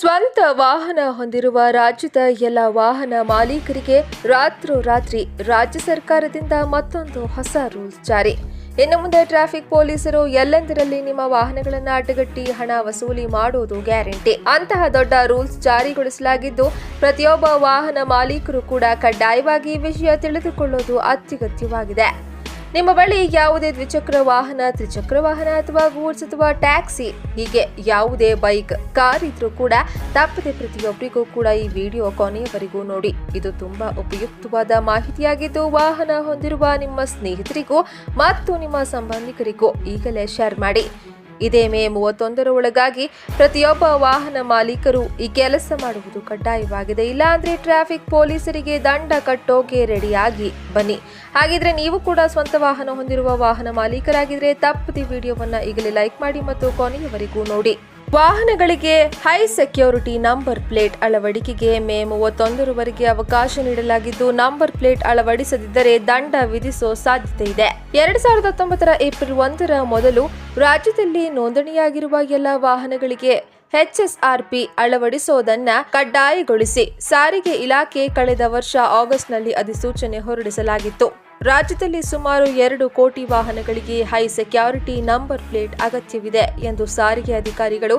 ಸ್ವಂತ ವಾಹನ ಹೊಂದಿರುವ ರಾಜ್ಯದ ಎಲ್ಲ ವಾಹನ ಮಾಲೀಕರಿಗೆ ರಾತ್ರೋರಾತ್ರಿ ರಾಜ್ಯ ಸರ್ಕಾರದಿಂದ ಮತ್ತೊಂದು ಹೊಸ ರೂಲ್ಸ್ ಜಾರಿ. ಇನ್ನು ಮುಂದೆ ಟ್ರಾಫಿಕ್ ಪೊಲೀಸರು ಎಲ್ಲೆಂದರಲ್ಲಿ ನಿಮ್ಮ ವಾಹನಗಳನ್ನು ಅಡ್ಡಗಟ್ಟಿ ಹಣ ವಸೂಲಿ ಮಾಡುವುದು ಗ್ಯಾರಂಟಿ. ಅಂತಹ ದೊಡ್ಡ ರೂಲ್ಸ್ ಜಾರಿಗೊಳಿಸಲಾಗಿದ್ದು, ಪ್ರತಿಯೊಬ್ಬ ವಾಹನ ಮಾಲೀಕರು ಕೂಡ ಕಡ್ಡಾಯವಾಗಿ ವಿಷಯ ತಿಳಿದುಕೊಳ್ಳೋದು ಅತ್ಯಗತ್ಯವಾಗಿದೆ. ನಿಮ್ಮ ಬಳಿ ಯಾವುದೇ ದ್ವಿಚಕ್ರ ವಾಹನ, ತ್ರಿಚಕ್ರ ವಾಹನ ಅಥವಾ ಗೂಡ್ಸ್ ಅಥವಾ ಟ್ಯಾಕ್ಸಿ, ಹೀಗೆ ಯಾವುದೇ ಬೈಕ್, ಕಾರ್ ಇದ್ರೂ ಕೂಡ ತಪ್ಪದೆ ಪ್ರತಿಯೊಬ್ಬರಿಗೂ ಕೂಡ ಈ ವಿಡಿಯೋ ಕೊನೆಯವರೆಗೂ ನೋಡಿ. ಇದು ತುಂಬಾ ಉಪಯುಕ್ತವಾದ ಮಾಹಿತಿಯಾಗಿದ್ದು, ವಾಹನ ಹೊಂದಿರುವ ನಿಮ್ಮ ಸ್ನೇಹಿತರಿಗೂ ಮತ್ತು ನಿಮ್ಮ ಸಂಬಂಧಿಕರಿಗೂ ಈಗಲೇ ಶೇರ್ ಮಾಡಿ. ಇದೇ ಮೇ ಮೂವತ್ತೊಂದರ ಒಳಗಾಗಿ ಪ್ರತಿಯೊಬ್ಬ ವಾಹನ ಮಾಲೀಕರು ಈ ಕೆಲಸ ಮಾಡುವುದು ಕಡ್ಡಾಯವಾಗಿದೆ. ಇಲ್ಲಾಂದ್ರೆ ಟ್ರಾಫಿಕ್ ಪೊಲೀಸರಿಗೆ ದಂಡ ಕಟ್ಟೋಕೆ ರೆಡಿಯಾಗಿ ಬನ್ನಿ. ಹಾಗಿದ್ರೆ ನೀವು ಕೂಡ ಸ್ವಂತ ವಾಹನ ಹೊಂದಿರುವ ವಾಹನ ಮಾಲೀಕರಾಗಿದ್ರೆ ತಪ್ಪದೆ ವಿಡಿಯೋವನ್ನು ಈಗಲೇ ಲೈಕ್ ಮಾಡಿ ಮತ್ತು ಕೊನೆಯವರೆಗೂ ನೋಡಿ. ವಾಹನಗಳಿಗೆ ಹೈ ಸೆಕ್ಯೂರಿಟಿ ನಂಬರ್ ಪ್ಲೇಟ್ ಅಳವಡಿಕೆಗೆ ಮೇ ಮೂವತ್ತೊಂದರವರೆಗೆ ಅವಕಾಶ ನೀಡಲಾಗಿದ್ದು ನಂಬರ್ ಪ್ಲೇಟ್ ಅಳವಡಿಸದಿದ್ದರೆ ದಂಡ ವಿಧಿಸೋ ಸಾಧ್ಯತೆ ಇದೆ. ಎರಡ್ ಸಾವಿರದ ಹತ್ತೊಂಬತ್ತರ ಏಪ್ರಿಲ್ ಒಂದರ ಮೊದಲು ರಾಜ್ಯದಲ್ಲಿ ನೋಂದಣಿಯಾಗಿರುವ ಎಲ್ಲ ವಾಹನಗಳಿಗೆ ಎಚ್ಎಸ್ಆರ್ಪಿ ಅಳವಡಿಸೋದನ್ನ ಕಡ್ಡಾಯಗೊಳಿಸಿ, ಸಾರಿಗೆ ಇಲಾಖೆ ಕಳೆದ ವರ್ಷ ಆಗಸ್ಟ್ನಲ್ಲಿ ಅಧಿಸೂಚನೆ ಹೊರಡಿಸಲಾಗಿತ್ತು. ರಾಜ್ಯದಲ್ಲಿ ಸುಮಾರು ಎರಡು ಕೋಟಿ ವಾಹನಗಳಿಗೆ ಹೈ ಸೆಕ್ಯೂರಿಟಿ ನಂಬರ್ ಪ್ಲೇಟ್ ಅಗತ್ಯವಿದೆ ಎಂದು ಸಾರಿಗೆ ಅಧಿಕಾರಿಗಳು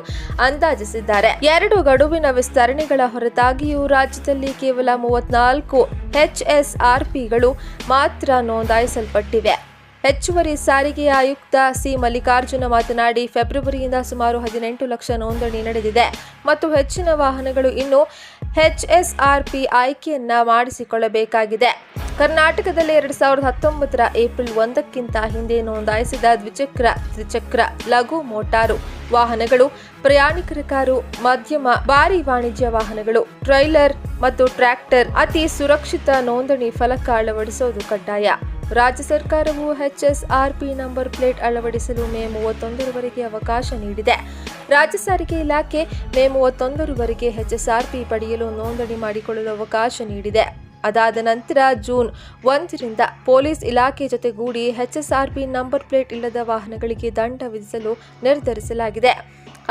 ಅಂದಾಜಿಸಿದ್ದಾರೆ. ಎರಡು ಗಡುವಿನ ವಿಸ್ತರಣೆಗಳ ಹೊರತಾಗಿಯೂ ರಾಜ್ಯದಲ್ಲಿ ಕೇವಲ ಮೂವತ್ನಾಲ್ಕು ಎಚ್ಎಸ್ಆರ್ಪಿಗಳು ಮಾತ್ರ ನೋಂದಾಯಿಸಲ್ಪಟ್ಟಿವೆ. ಹೆಚ್ಚುವರಿ ಸಾರಿಗೆ ಆಯುಕ್ತ ಸಿ ಮಲ್ಲಿಕಾರ್ಜುನ ಮಾತನಾಡಿ, ಫೆಬ್ರವರಿಯಿಂದ ಸುಮಾರು ಹದಿನೆಂಟು ಲಕ್ಷ ನೋಂದಣಿ ನಡೆದಿದೆ ಮತ್ತು ಹೆಚ್ಚಿನ ವಾಹನಗಳು ಇನ್ನು ಎಚ್ಎಸ್ಆರ್ಪಿ ಆಯ್ಕೆಯನ್ನ ಮಾಡಿಸಿಕೊಳ್ಳಬೇಕಾಗಿದೆ. ಕರ್ನಾಟಕದಲ್ಲಿ ಎರಡ್ ಸಾವಿರದ ಹತ್ತೊಂಬತ್ತರ ಏಪ್ರಿಲ್ ಒಂದಕ್ಕಿಂತ ಹಿಂದೆ ನೋಂದಾಯಿಸಿದ ದ್ವಿಚಕ್ರ, ತ್ರಿಚಕ್ರ ಲಘು ಮೋಟಾರು ವಾಹನಗಳು, ಪ್ರಯಾಣಿಕರ ಕಾರು, ಮಧ್ಯಮ ಭಾರಿ ವಾಣಿಜ್ಯ ವಾಹನಗಳು, ಟ್ರೈಲರ್ ಮತ್ತು ಟ್ರ್ಯಾಕ್ಟರ್ ಅತಿ ಸುರಕ್ಷಿತ ನೋಂದಣಿ ಫಲಕ ಅಳವಡಿಸೋದು ಕಡ್ಡಾಯ. ರಾಜ್ಯ ಸರ್ಕಾರವು ಎಚ್ಎಸ್ಆರ್ಪಿ ನಂಬರ್ ಪ್ಲೇಟ್ ಅಳವಡಿಸಲು ಮೇ ಮೂವತ್ತೊಂದರವರೆಗೆ ಅವಕಾಶ ನೀಡಿದೆ. ರಾಜ್ಯ ಸಾರಿಗೆ ಇಲಾಖೆ ಮೇ ಮೂವತ್ತೊಂದರವರೆಗೆ ಎಚ್ಎಸ್ಆರ್ಪಿ ಪಡೆಯಲು ನೋಂದಣಿ ಮಾಡಿಕೊಳ್ಳಲು ಅವಕಾಶ ನೀಡಿದೆ. ಅದಾದ ನಂತರ ಜೂನ್ ಒಂದರಿಂದ ಪೊಲೀಸ್ ಇಲಾಖೆ ಜೊತೆಗೂಡಿ ಎಚ್ಎಸ್ಆರ್ಪಿ ನಂಬರ್ ಪ್ಲೇಟ್ ಇಲ್ಲದ ವಾಹನಗಳಿಗೆ ದಂಡ ವಿಧಿಸಲು ನಿರ್ಧರಿಸಲಾಗಿದೆ.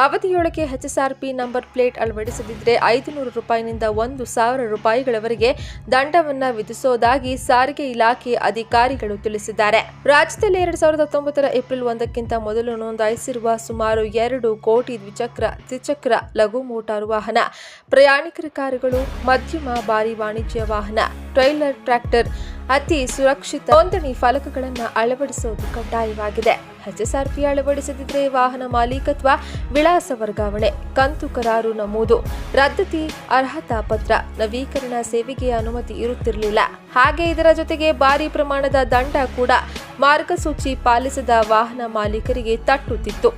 ಅವಧಿಯೊಳಗೆ ಎಚ್ಎಸ್ಆರ್ಪಿ ನಂಬರ್ ಪ್ಲೇಟ್ ಅಳವಡಿಸದಿದ್ದರೆ ಐದು ನೂರು ರೂಪಾಯಿನಿಂದ ಒಂದು ಸಾವಿರ ರೂಪಾಯಿಗಳವರೆಗೆ ದಂಡವನ್ನು ವಿಧಿಸೋದಾಗಿ ಸಾರಿಗೆ ಇಲಾಖೆ ಅಧಿಕಾರಿಗಳು ತಿಳಿಸಿದ್ದಾರೆ. ರಾಜ್ಯದಲ್ಲಿ ಎರಡ್ ಸಾವಿರದ ಹತ್ತೊಂಬತ್ತರ ಏಪ್ರಿಲ್ ಒಂದಕ್ಕಿಂತ ಮೊದಲು ನೋಂದಾಯಿಸಿರುವ ಸುಮಾರು ಎರಡು ಕೋಟಿ ದ್ವಿಚಕ್ರ ತ್ರಿಚಕ್ರ ಲಘು ಮೋಟಾರು ವಾಹನ, ಪ್ರಯಾಣಿಕರ ಕಾರುಗಳು, ಮಧ್ಯಮ ಭಾರಿ ವಾಣಿಜ್ಯ ವಾಹನ ಟ್ರೈಲರ್, ಟ್ರ್ಯಾಕ್ಟರ್ ಅತಿ ಸುರಕ್ಷಿತ ನೋಂದಣಿ ಫಲಕಗಳನ್ನು ಅಳವಡಿಸುವುದು ಕಡ್ಡಾಯವಾಗಿದೆ. ಎಚ್ಎಸ್ಆರ್ಪಿ ಅಳವಡಿಸದಿದ್ದರೆ ವಾಹನ ಮಾಲೀಕತ್ವ ವಿಳಾಸ ವರ್ಗಾವಣೆ, ಕಂತು ಕರಾರು ನಮೂದು, ರದ್ದತಿ ಅರ್ಹತಾ ಪತ್ರ, ನವೀಕರಣ ಸೇವೆಗೆ ಅನುಮತಿ ಇರುತ್ತಿರಲಿಲ್ಲ. ಹಾಗೆ ಇದರ ಜೊತೆಗೆ ಭಾರಿ ಪ್ರಮಾಣದ ದಂಡ ಕೂಡ ಮಾರ್ಗಸೂಚಿ ಪಾಲಿಸದ ವಾಹನ ಮಾಲೀಕರಿಗೆ ತಟ್ಟುತ್ತಿತ್ತು.